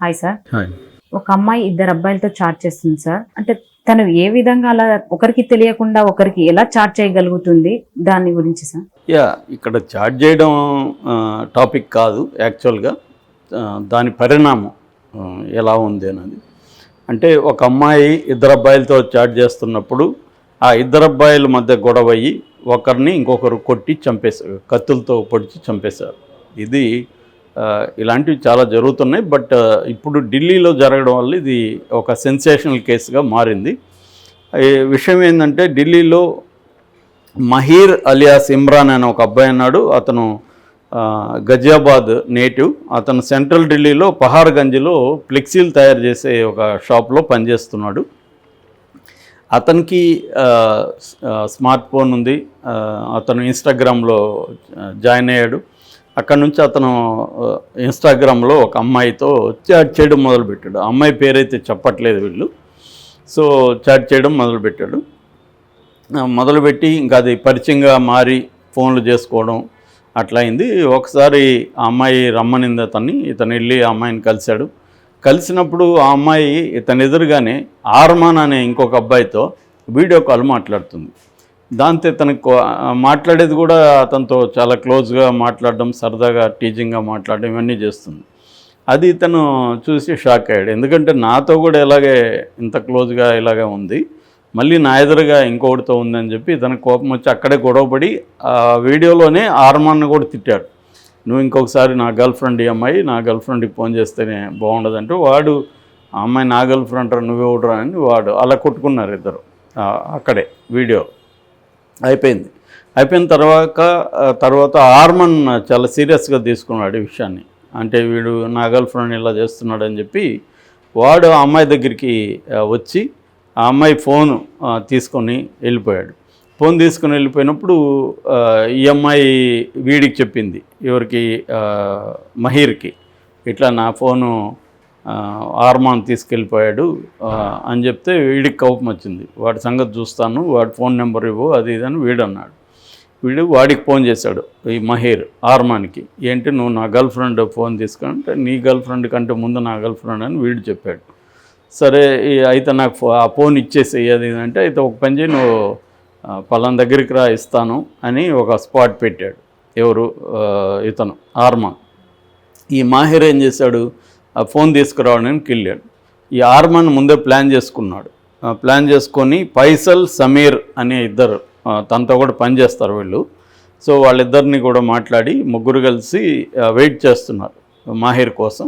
Hi sir ఒక అమ్మాయి ఇద్దరు అబ్బాయిలతో చాట్ చేస్తుంది సార్ అంటే తను ఏ విధంగా అలా ఒకరికి తెలియకుండా ఒకరికి ఎలా చాట్ చేయగలుగుతుంది? దాని గురించి సార్ యా ఇక్కడ చాట్ చేయడం టాపిక్ కాదు యాక్చువల్గా దాని పరిణామం ఎలా ఉంది అనేది అంటే ఒక అమ్మాయి ఇద్దరు అబ్బాయిలతో చాట్ చేస్తున్నప్పుడు ఆ ఇద్దరు అబ్బాయిల మధ్య గొడవ అయ్యి ఒకరిని ఇంకొకరు కొట్టి చంపేశారు కత్తులతో పొడిచి చంపేశారు. ఇది ఇలాంటివి చాలా జరుగుతున్నాయి. బట్ ఇప్పుడు ఢిల్లీలో జరగడం వల్ల ఇది ఒక సెన్సేషనల్ కేసుగా మారింది. ఈ విషయం ఏంటంటే ఢిల్లీలో మహీర్ అలియాస్ ఇమ్రాన్ అనే ఒక అబ్బాయి అన్నాడు అతను గజియాబాద్ నేటివ్. అతను సెంట్రల్ ఢిల్లీలో పహార్గంజ్లో ఫ్లెక్సీలు తయారు చేసే ఒక షాప్లో పనిచేస్తున్నాడు. అతనికి స్మార్ట్ ఫోన్ ఉంది. అతను ఇన్స్టాగ్రామ్లో జాయిన్ అయ్యాడు. అక్కడ నుంచి అతను ఇన్స్టాగ్రామ్లో ఒక అమ్మాయితో చాట్ చేయడం మొదలుపెట్టాడు. ఆ అమ్మాయి పేరైతే చెప్పట్లేదు వీళ్ళు. సో చాట్ చేయడం మొదలుపెట్టాడు. మొదలుపెట్టి ఇంకా అది పరిచయంగా మారి ఫోన్లు చేసుకోవడం అట్లా అయింది. ఒకసారి ఆ అమ్మాయి రమ్మనింది అతన్ని. ఇతను వెళ్ళి ఆ అమ్మాయిని కలిశాడు. కలిసినప్పుడు ఆ అమ్మాయి ఇతని ఎదురుగానే ఆర్మాన్ అనే ఇంకొక అబ్బాయితో వీడియో కాల్ మాట్లాడుతుంది. దాంతో తనకు కో- మాట్లాడేది కూడా అతనితో చాలా క్లోజ్గా మాట్లాడడం సరదాగా టీచింగ్గా మాట్లాడడం ఇవన్నీ చేస్తుంది. అది తను చూసి షాక్ అయ్యాడు. ఎందుకంటే నాతో కూడా ఇలాగే ఇంత క్లోజ్గా ఇలాగే ఉంది. మళ్ళీ నా ఎదురుగా ఇంకొకటితో ఉందని చెప్పి తనకు కోపం వచ్చి అక్కడే గొడవపడి ఆ వీడియోలోనే ఆర్మాన్ని కూడా తిట్టాడు. నువ్వు ఇంకొకసారి నా గర్ల్ ఫ్రెండ్ ఈ అమ్మాయి నా గర్ల్ ఫ్రెండ్కి ఫోన్ చేస్తేనే బాగుండదంటే వాడు ఆ అమ్మాయి నా గర్ల్ ఫ్రెండ్ రా నువ్వే ఒకడురా అని వాడు అలా కొట్టుకున్నారు ఇద్దరు అక్కడే వీడియో. అయిపోయింది. అయిపోయిన తర్వాత తర్వాత ఆర్మన్ చాలా సీరియస్గా తీసుకున్నాడు ఈ విషయాన్ని. అంటే వీడు నా గర్ల్ ఫ్రెండ్ ఇలా చేస్తున్నాడు అని చెప్పి వాడు ఆ అమ్మాయి దగ్గరికి వచ్చి ఆ అమ్మాయి ఫోన్ తీసుకొని వెళ్ళిపోయాడు. ఫోన్ తీసుకొని వెళ్ళిపోయినప్పుడు ఈ అమ్మాయి వీడికి చెప్పింది. ఎవరికి? మహీర్కి. ఇట్లా నా ఫోను ఆర్మాన్ తీసుకెళ్ళిపోయాడు. అని చెప్తే వీడికి కోపం వచ్చింది. వాడి సంగతి చూస్తాను వాడి ఫోన్ నెంబర్ ఇవ్వు అది ఇది అని వీడు అన్నాడు. వీడు వాడికి ఫోన్ చేశాడు ఈ మహేర్ ఆర్మాన్కి. ఏంటి నువ్వు నా గర్ల్ ఫ్రెండ్ ఫోన్ తీసుకుంటే నీ గర్ల్ ఫ్రెండ్ కంటే ముందు నా గర్ల్ ఫ్రెండ్ అని వీడు చెప్పాడు. సరే అయితే నాకు ఆ ఫోన్ ఇచ్చేసి అది అంటే అయితే ఒక పని చేయి నువ్వు పలాన్ దగ్గరికి రా ఇస్తాను అని ఒక స్పాట్ పెట్టాడు ఎవరు ఇతను ఆర్మాన్. ఈ మాహిర్ ఏం చేశాడు ఆ ఫోన్ తీసుకురావడానికి వెళ్ళాడు ఈ ఆర్మన్ ముందే ప్లాన్ చేసుకున్నాడు. ప్లాన్ చేసుకొని పైసల్ సమీర్ అనే ఇద్దరు తనతో కూడా పనిచేస్తారు వీళ్ళు. సో వాళ్ళిద్దరిని కూడా మాట్లాడి ముగ్గురు కలిసి వెయిట్ చేస్తున్నారు మాహిర్ కోసం.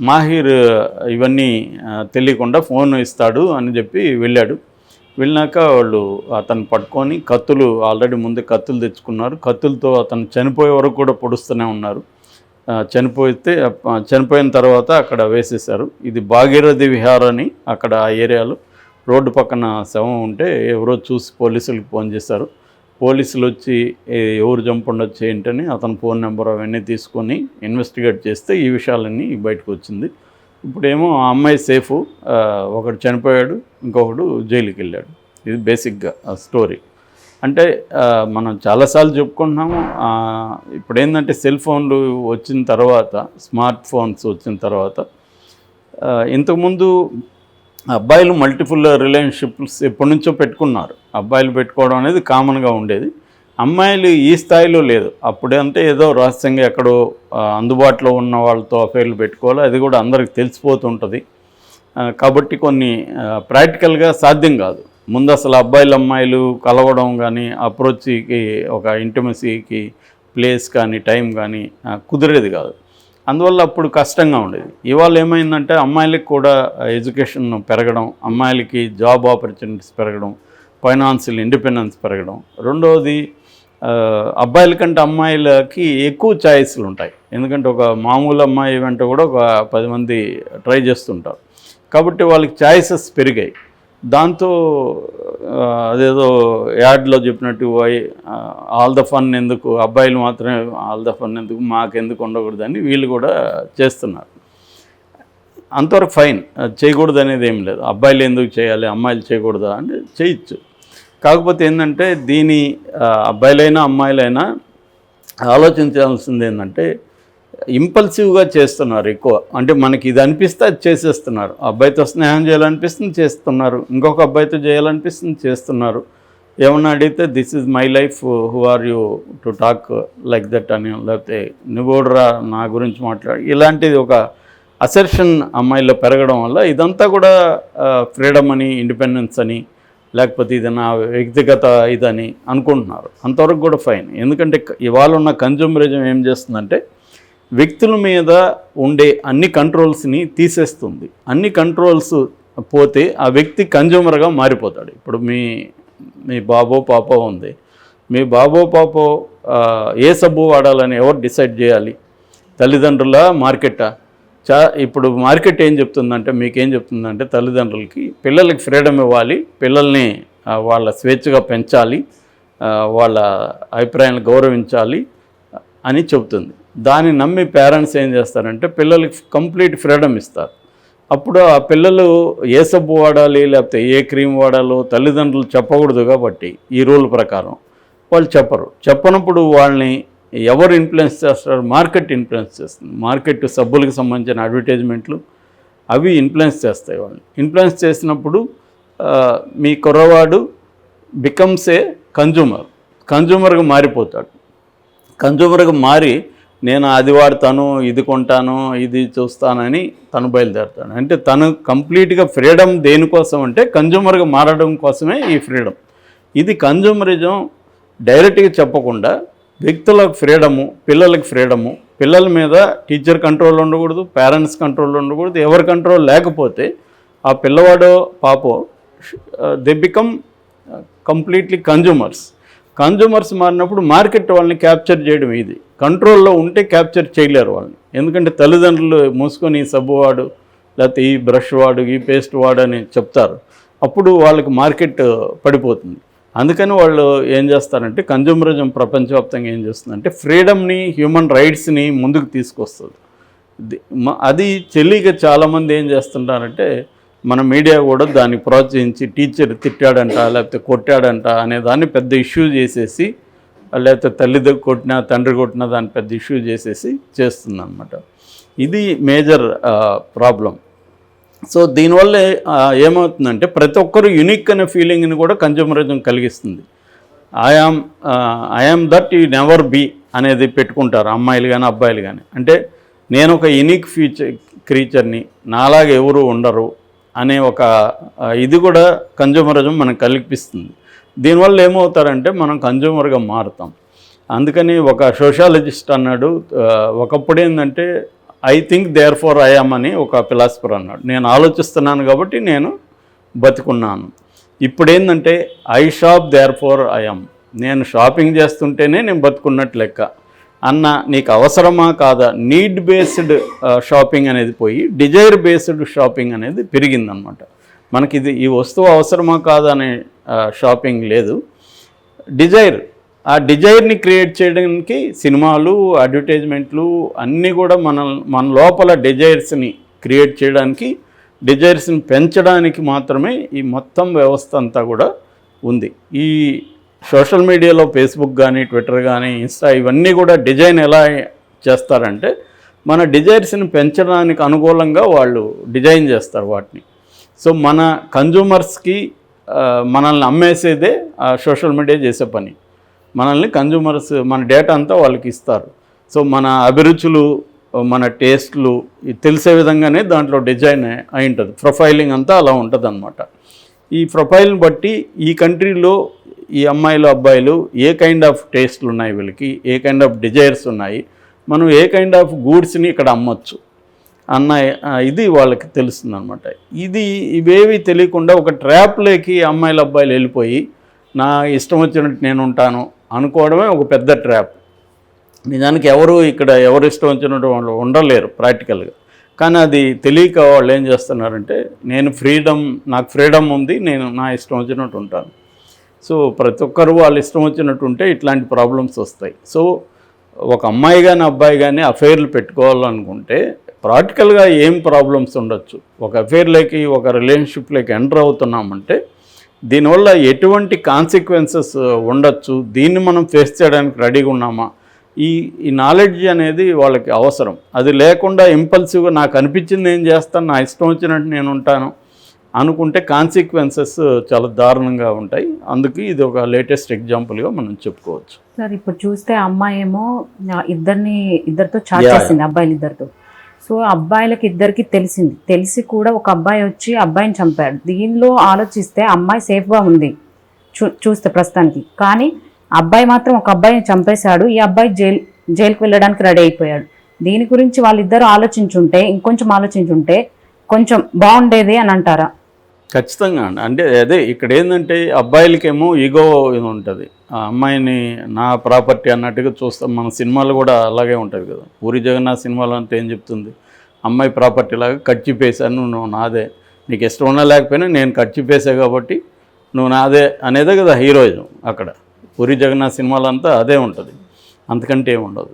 మాహిర్ ఇవన్నీ తెలియకుండా ఫోన్ ఇస్తాడు అని చెప్పి వెళ్ళాడు. వెళ్ళినాక వాళ్ళు అతను పట్టుకొని కత్తులు ఆల్రెడీ ముందే కత్తులు తెచ్చుకున్నారు. కత్తులతో అతను చనిపోయే వరకు కూడా పొడుస్తూనే ఉన్నారు. చనిపోతే చనిపోయిన తర్వాత అక్కడ వేసేశారు. ఇది భాగీరథి విహార్ అని అక్కడ ఆ ఏరియాలో రోడ్డు పక్కన శవం ఉంటే ఎవరో చూసి పోలీసులకు ఫోన్ చేశారు. పోలీసులు వచ్చి ఎవరు చంపుండొచ్చు ఏంటని అతని ఫోన్ నెంబర్ అవన్నీ తీసుకొని ఇన్వెస్టిగేట్ చేస్తే ఈ విషయాలన్నీ బయటకు వచ్చింది. ఇప్పుడేమో ఆ అమ్మాయి సేఫ్ ఒకడు చనిపోయాడు ఇంకొకడు జైలుకి వెళ్ళాడు ఇది బేసిక్గా ఆ స్టోరీ. అంటే మనం చాలాసార్లు చెప్పుకుంటున్నాము ఇప్పుడు ఏంటంటే సెల్ ఫోన్లు వచ్చిన తర్వాత స్మార్ట్ ఫోన్స్ వచ్చిన తర్వాత ఇంతకుముందు అబ్బాయిలు మల్టిపుల్ రిలేషన్షిప్స్ ఎప్పటి నుంచో పెట్టుకున్నారు. అబ్బాయిలు పెట్టుకోవడం అనేది కామన్గా ఉండేది. అమ్మాయిలు ఈ స్థాయిలో లేదు. అప్పుడంటే ఏదో రహస్యంగా ఎక్కడో అందుబాటులో ఉన్న వాళ్ళతో అఫైర్లు పెట్టుకోవాలి. అది కూడా అందరికి తెలిసిపోతుంటుంది. కాబట్టి కొన్ని ప్రాక్టికల్గా సాధ్యం కాదు. ముందు అసలు అబ్బాయిలు అమ్మాయిలు కలవడం కానీ అప్రోచ్కి ఒక ఇంటిమసీకి ప్లేస్ కానీ టైం కానీ కుదిరేది కాదు. అందువల్ల అప్పుడు కష్టంగా ఉండేది. ఇవాళ ఏమైందంటే అమ్మాయిలకి కూడా ఎడ్యుకేషన్ పెరగడం అమ్మాయిలకి జాబ్ ఆపర్చునిటీస్ పెరగడం ఫైనాన్షియల్ ఇండిపెండెన్స్ పెరగడం. రెండవది అబ్బాయిల కంటే అమ్మాయిలకి ఎక్కువ ఛాయిస్లు ఉంటాయి. ఎందుకంటే ఒక మామూలు అమ్మాయి వెంట కూడా ఒక పది మంది ట్రై చేస్తుంటారు. కాబట్టి వాళ్ళకి ఛాయిసెస్ పెరిగాయి. దాంతో అదేదో యాడ్లో చెప్పినట్టు ఆల్ ద ఫన్ ఎందుకు అబ్బాయిలు మాత్రమే ఆల్ ద ఫన్ ఎందుకు మాకెందుకు ఉండకూడదని వీళ్ళు కూడా చేస్తున్నారు. అంతవరకు ఫైన్ చేయకూడదు అనేది ఏం లేదు. అబ్బాయిలు ఎందుకు చేయాలి అమ్మాయిలు చేయకూడదా అంటే చేయొచ్చు. కాకపోతే ఏంటంటే దీని అబ్బాయిలైనా అమ్మాయిలైనా ఆలోచించాల్సింది ఏంటంటే ఇంపల్సివ్గా చేస్తున్నారు ఎక్కువ. అంటే మనకి ఇది అనిపిస్తే అది చేసేస్తున్నారు. అబ్బాయితో స్నేహం చేయాలనిపిస్తుంది చేస్తున్నారు. ఇంకొక అబ్బాయితో చేయాలనిపిస్తుంది చేస్తున్నారు. ఏమన్నా అడిగితే this is my life who are you to talk like that అని లేకపోతే నువ్వు నా గురించి మాట్లాడు. ఇలాంటిది ఒక అసెర్షన్ అమ్మాయిలో పెరగడం వల్ల ఇదంతా కూడా ఫ్రీడమ్ అని ఇండిపెండెన్స్ అని లేకపోతే ఇది నా వ్యక్తిగత ఇదని అనుకుంటున్నారు. అంతవరకు కూడా ఫైన్ ఎందుకంటే ఇవాళ ఉన్న కన్జ్యూమరిజం ఏం చేస్తుందంటే వ్యక్తుల మీద ఉండే అన్ని కంట్రోల్స్ని తీసేస్తుంది. అన్ని కంట్రోల్స్ పోతే ఆ వ్యక్తి కన్జ్యూమర్గా మారిపోతాడు. ఇప్పుడు మీ మీ బాబో పాపో ఉంది. మీ బాబో పాపో ఏ సబ్బు వాడాలని ఎవరు డిసైడ్ చేయాలి? తల్లిదండ్రుల మార్కెటా? చా ఇప్పుడు మార్కెట్ ఏం చెప్తుందంటే మీకేం చెప్తుందంటే తల్లిదండ్రులకి పిల్లలకి ఫ్రీడమ్ ఇవ్వాలి. పిల్లల్ని వాళ్ళ స్వేచ్ఛగా పెంచాలి. వాళ్ళ అభిప్రాయాలను గౌరవించాలి అని చెబుతుంది. దాన్ని నమ్మి పేరెంట్స్ ఏం చేస్తారంటే పిల్లలకి కంప్లీట్ ఫ్రీడమ్ ఇస్తారు. అప్పుడు ఆ పిల్లలు ఏ సబ్బు వాడాలి లేకపోతే ఏ క్రీమ్ వాడాలో తల్లిదండ్రులు చెప్పకూడదు కాబట్టి ఈ రూల్ ప్రకారం వాళ్ళు చెప్పరు. చెప్పనప్పుడు వాళ్ళని ఎవరు ఇన్ఫ్లుయెన్స్ చేస్తారు? మార్కెట్ ఇన్ఫ్లుయెన్స్ చేస్తుంది. మార్కెట్ సబ్బులకు సంబంధించిన అడ్వర్టైజ్మెంట్లు అవి ఇన్ఫ్లుయెన్స్ చేస్తాయి వాళ్ళని. ఇన్ఫ్లుయెన్స్ చేసినప్పుడు మీ కుర్రవాడు బికమ్స్ ఏ కన్జ్యూమర్ కన్జ్యూమర్గా మారిపోతాడు. కన్జ్యూమర్గా మారి నేను అది వాడతాను ఇది కొంటాను ఇది చూస్తానని తను బయలుదేరుతాడు. అంటే తను కంప్లీట్గా ఫ్రీడమ్ దేనికోసం అంటే కన్జ్యూమర్గా మారడం కోసమే ఈ ఫ్రీడమ్. ఇది కన్జ్యూమరిజం డైరెక్ట్గా చెప్పకుండా వ్యక్తులకు ఫ్రీడము పిల్లలకు ఫ్రీడము పిల్లల మీద టీచర్ కంట్రోల్ ఉండకూడదు పేరెంట్స్ కంట్రోల్ ఉండకూడదు ఎవరి కంట్రోల్ లేకపోతే ఆ పిల్లవాడో పాపో they become completely consumers consumers మారినప్పుడు మార్కెట్ వాళ్ళని క్యాప్చర్ చేయడం ఇది. కంట్రోల్లో ఉంటే క్యాప్చర్ చేయలేరు వాళ్ళని. ఎందుకంటే తల్లిదండ్రులు మూసుకొని ఈ సబ్బు వాడు లేకపోతే ఈ బ్రష్ వాడు ఈ పేస్ట్ వాడు అని చెప్తారు. అప్పుడు వాళ్ళకి మార్కెట్ పడిపోతుంది. అందుకని వాళ్ళు ఏం చేస్తారంటే కన్జ్యూమరిజం ప్రపంచవ్యాప్తంగా ఏం చేస్తుందంటే ఫ్రీడమ్ని హ్యూమన్ రైట్స్ని ముందుకు తీసుకొస్తుంది. అది చెల్లిగా చాలామంది ఏం చేస్తుంటారంటే మన మీడియా కూడా దాన్ని ప్రోత్సహించి టీచర్ తిట్టాడంట లేకపోతే కొట్టాడంట అనే దాన్ని పెద్ద ఇష్యూ చేసేసి లేకపోతే తల్లి దగ్గర కొట్టినా తండ్రి కొట్టినా దాన్ని పెద్ద ఇష్యూ చేసేసి చేస్తుందన్నమాట. ఇది మేజర్ ప్రాబ్లం సో దీనివల్ల ఏమవుతుందంటే ప్రతి ఒక్కరు యునిక్ అనే ఫీలింగ్ని కూడా కన్జ్యూమరిజం కలిగిస్తుంది. I am I am that you never be అనేది పెట్టుకుంటారు అమ్మాయిలు కానీ అబ్బాయిలు కానీ అంటే నేను ఒక యునిక్ ఫీచర్ క్రీచర్ని నాలాగా ఎవరు ఉండరు అనే ఒక ఇది కూడా కన్జ్యూమరిజం మనకు కల్పిస్తుంది. దీనివల్ల ఏమవుతారంటే మనం కన్జ్యూమర్గా మారుతాం. అందుకని ఒక సోషాలజిస్ట్ అన్నాడు ఒకప్పుడు ఏంటంటే I think therefore I am అని ఒక ఫిలాసఫర్ అన్నాడు. నేను ఆలోచిస్తున్నాను కాబట్టి నేను బతుకున్నాను. ఇప్పుడు ఏంటంటే I shop therefore I am నేను షాపింగ్ చేస్తుంటేనే నేను బతుకున్నట్టు లెక్క. అన్న నీకు అవసరమా కాదా? నీడ్ బేస్డ్ షాపింగ్ అనేది పోయి డిజైర్ బేస్డ్ షాపింగ్ అనేది పెరిగిందనమాట మనకి ఇది ఈ వస్తువు అవసరమా కాదా అనే uh, షాపింగ్ లేదు. డిజైర్ ఆ డిజైర్ని క్రియేట్ చేయడానికి సినిమాలు అడ్వర్టైజ్మెంట్లు అన్నీ కూడా మన మన లోపల డిజైర్స్ని క్రియేట్ చేయడానికి డిజైర్స్ని పెంచడానికి మాత్రమే ఈ మొత్తం వ్యవస్థ అంతా కూడా ఉంది. ఈ సోషల్ మీడియాలో ఫేస్బుక్ కానీ ట్విట్టర్ కానీ ఇన్స్టా ఇవన్నీ కూడా డిజైన్ ఎలా చేస్తారంటే మన డిజైర్స్ని పెంచడానికి అనుకూలంగా వాళ్ళు డిజైన్ చేస్తారు వాటిని. సో మన కన్జ్యూమర్స్కి మనల్ని అమ్మేసేదే సోషల్ మీడియా చేసే పని. మనల్ని కన్జ్యూమర్స్ మన డేటా అంతా వాళ్ళకి ఇస్తారు. సో మన అభిరుచులు మన టేస్ట్లు తెలిసే విధంగానే దాంట్లో డిజైన్ అయి ఉంటుంది. ప్రొఫైలింగ్ అంతా అలా ఉంటుంది ఈ ప్రొఫైల్ని బట్టి ఈ కంట్రీలో ఈ అమ్మాయిలు అబ్బాయిలు ఏ కైండ్ ఆఫ్ టేస్ట్లు ఉన్నాయి వీళ్ళకి? ఏ కైండ్ ఆఫ్ డిజైర్స్ ఉన్నాయి? మనం ఏ కైండ్ ఆఫ్ గూడ్స్ని ఇక్కడ అమ్మొచ్చు? అన్న ఇది వాళ్ళకి తెలుస్తుంది అనమాట ఇది ఇవేవి తెలియకుండా ఒక ట్రాప్లోకి అమ్మాయిలు అబ్బాయిలు వెళ్ళిపోయి నా ఇష్టం వచ్చినట్టు నేను ఉంటాను అనుకోవడమే ఒక పెద్ద ట్రాప్ నిజానికి ఎవరు ఇక్కడ ఎవరు ఇష్టం వచ్చినట్టు వాళ్ళు ఉండలేరు ప్రాక్టికల్గా కానీ అది తెలియక వాళ్ళు ఏం చేస్తున్నారంటే నేను ఫ్రీడమ్ నాకు ఫ్రీడమ్ ఉంది నేను నా ఇష్టం వచ్చినట్టు ఉంటాను. సో ప్రతి ఒక్కరు వాళ్ళ ఇష్టం వచ్చినట్టు ఉంటే ఇట్లాంటి ప్రాబ్లమ్స్ వస్తాయి. సో ఒక అమ్మాయి కానీ అబ్బాయి కానీ అఫైర్లు పెట్టుకోవాలనుకుంటే ప్రాక్టికల్గా ఏం ప్రాబ్లమ్స్ ఉండొచ్చు? ఒక అఫైర్లోకి ఒక రిలేషన్షిప్లోకి ఎంటర్ అవుతున్నామంటే దీనివల్ల ఎటువంటి కాన్సిక్వెన్సెస్ ఉండొచ్చు? దీన్ని మనం ఫేస్ చేయడానికి రెడీగా ఉన్నామా? ఈ ఈ నాలెడ్జ్ అనేది వాళ్ళకి అవసరం. అది లేకుండా ఇంపల్సివ్గా నాకు అనిపించింది ఏం చేస్తాను? నా ఇష్టం వచ్చినట్టు నేను ఉంటాను. అనుకుంటే కాన్సిక్వెన్సెస్ చాలా దారుణంగా ఉంటాయి. అందుకు ఇది ఒక లేటెస్ట్ ఎగ్జాంపుల్గా మనం చెప్పుకోవచ్చు. సార్ ఇప్పుడు చూస్తే అమ్మాయి ఏమో ఇద్దరిని ఇద్దరితో చాట్ చేసింది అబ్బాయిలు ఇద్దరితో సో అబ్బాయిలకి ఇద్దరికి తెలిసింది. తెలిసి కూడా ఒక అబ్బాయి వచ్చి అబ్బాయిని చంపాడు. దీనిలో ఆలోచిస్తే అమ్మాయి సేఫ్గా ఉంది చూ చూస్తే ప్రస్తుతానికి. కానీ అబ్బాయి మాత్రం ఒక అబ్బాయిని చంపేశాడు ఈ అబ్బాయి జైలు జైలుకి వెళ్ళడానికి రెడీ అయిపోయాడు. దీని గురించి వాళ్ళిద్దరూ ఆలోచించుంటే ఇంకొంచెం ఆలోచించుంటే కొంచెం బాగుండేది అని అంటారా? ఖచ్చితంగా అండి. అంటే అదే ఇక్కడ ఏంటంటే అబ్బాయిలకేమో ఈగో ఇది ఉంటుంది. ఆ అమ్మాయిని నా ప్రాపర్టీ అన్నట్టుగా చూస్తాం మన సినిమాలు కూడా అలాగే ఉంటుంది కదా. పూరి జగన్నాథ్ సినిమాలు అంతా ఏం చెప్తుంది? అమ్మాయి ప్రాపర్టీ లాగా కచ్చిపేశాను నువ్వు నాదే. నీకు ఇష్టం ఉన్నా లేకపోయినా నేను కచ్చిపేసా కాబట్టి నువ్వు నాదే అనేదే కదా హీరోయిజం అక్కడ. పూరి జగన్నాథ్ సినిమాలో అంతా అదే ఉంటుంది. అంతకంటే ఏమి ఉండదు.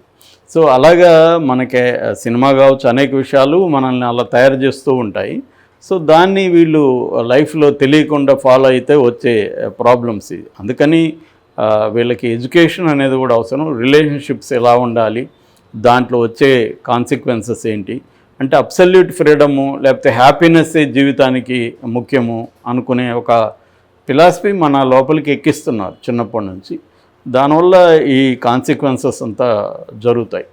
సో అలాగా మనకి సినిమా కావచ్చు అనేక విషయాలు మనల్ని అలా తయారు చేస్తూ ఉంటాయి. సో దాన్ని వీళ్ళు లైఫ్లో తెలియకుండా ఫాలో అయితే వచ్చే ప్రాబ్లమ్స్ ఇది. అందుకని వీళ్ళకి ఎడ్యుకేషన్ అనేది కూడా అవసరం. రిలేషన్షిప్స్ ఎలా ఉండాలి దాంట్లో వచ్చే కాన్సిక్వెన్సెస్ ఏంటి అంటే అబ్సల్యూట్ ఫ్రీడము లేకపోతే హ్యాపీనెస్ జీవితానికి ముఖ్యము అనుకునే ఒక ఫిలాసఫీ మన లోపలికి ఎక్కిస్తున్నారు చిన్నప్పటి నుంచి. దానివల్ల ఈ కాన్సిక్వెన్సెస్ అంతా జరుగుతాయి.